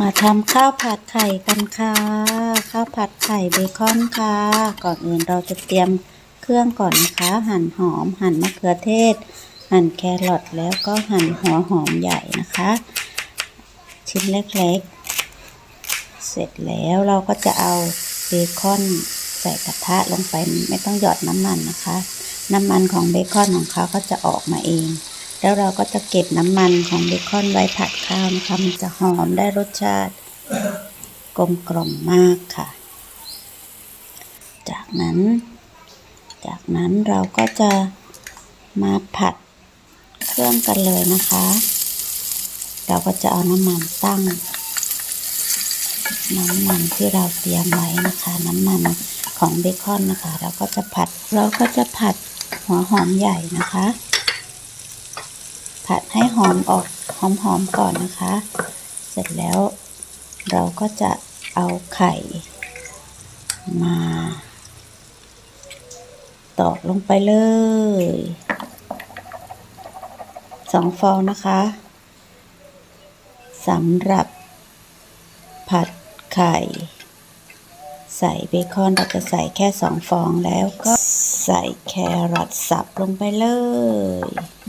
มาทำข้าวผัดไข่กันค่ะ ข้าวผัดไข่เบคอนค่ะ ก่อนอื่นเราจะเตรียมเครื่องก่อนนะคะ หั่นหอม หั่นมะเขือเทศ หั่นแครอทแล้วก็หั่นหัวหอมใหญ่นะคะ ชิ้นเล็กๆ เสร็จแล้วเราก็จะเอาเบคอนใส่กระทะลงไปไม่ต้องหยอดน้ำมันนะคะ น้ำมันของเบคอนของเขาก็จะออกมาเอง แล้วเราก็จะเก็บน้ำมันของเบคอนไว้ผัดข้าวนะคะ มันจะหอมได้รสชาติกลมกล่อมมากค่ะ จากนั้น จากนั้นเราก็จะมาผัดเครื่องกันเลยนะคะ เราก็จะเอาน้ำมันตั้ง น้ำมันที่เราเตรียมไว้นะคะ น้ำมันของเบคอนนะคะ เราก็จะผัด เราก็จะผัดหัวหอมใหญ่นะคะ ผัดให้หอมออกหอมๆก่อนนะคะ เสร็จแล้วเราก็จะเอาไข่มาตอกลงไปเลยสองฟองนะคะสำหรับ ผัดไข่ ใส่เบคอนเราจะใส่แค่สองฟองแล้วก็ใส่แครอทสับลงไปเลย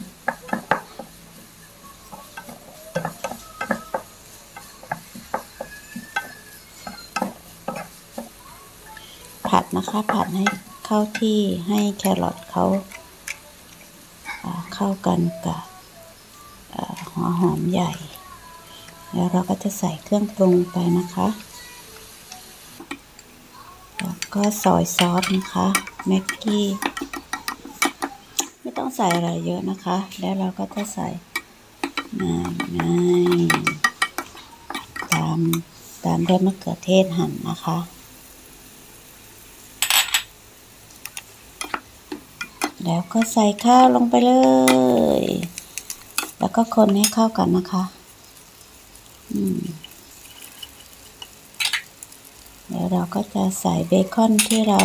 ผัดนะคะ ผัดให้เข้าที่ให้แครอทเขาเข้ากันกับหัวหอมใหญ่ แล้วเราก็จะใส่เครื่องปรุงไปนะคะ แล้วก็ซอยซอสนะคะแม็กกี้ไม่ต้องใส่อะไรเยอะนะคะ แล้วเราก็จะใส่ง่ายง่ายตามตามด้วยมะเขือเทศหั่นนะคะ แล้วก็ใส่ข้าวลงไปเลย แล้วก็คนให้เข้ากันนะคะอืมแล้วเราก็จะใส่เบคอนที่เรา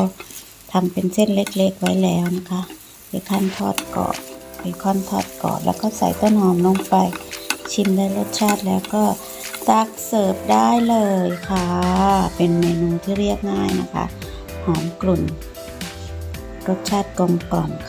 ทำเป็นเส้นเล็กๆไว้แล้วนะคะเบคอนทอดกรอบเบคอนทอดกรอบแล้วก็ใส่ต้นหอมลงไป ชิมได้รสชาติแล้วก็ตักเสิร์ฟได้เลยค่ะ เป็นเมนูที่เรียบง่ายนะคะ หอมกลุ่น รสชาติกลมกล่อม